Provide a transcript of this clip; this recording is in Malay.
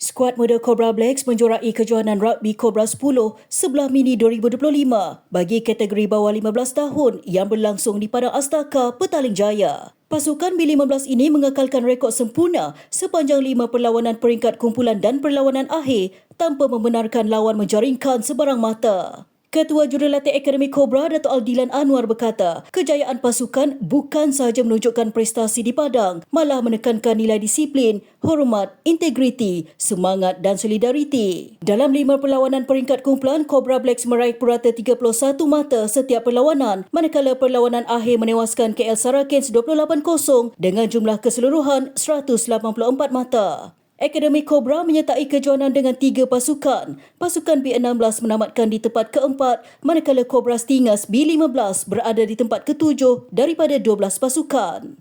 Skuad muda Cobra Blacks menjuarai kejohanan rugby Cobra 10 sebelah mini 2025 bagi kategori bawah 15 tahun yang berlangsung di Padang Astaka, Petaling Jaya. Pasukan B15 ini mengekalkan rekod sempurna sepanjang lima perlawanan peringkat kumpulan dan perlawanan akhir tanpa membenarkan lawan menjaringkan sebarang mata. Ketua Jurulatih Akademi Cobra Dato' Aldilan Anwar berkata, kejayaan pasukan bukan sahaja menunjukkan prestasi di padang, malah menekankan nilai disiplin, hormat, integriti, semangat dan solidariti. Dalam lima perlawanan peringkat kumpulan, Cobra Blacks meraih purata 31 mata setiap perlawanan, manakala perlawanan akhir menewaskan KL Sarakens 28-0 dengan jumlah keseluruhan 184 mata. Akademi Cobra menyertai kejohanan dengan tiga pasukan. Pasukan B16 menamatkan di tempat keempat, manakala Cobra Stingers B15 berada di tempat ketujuh daripada 12 pasukan.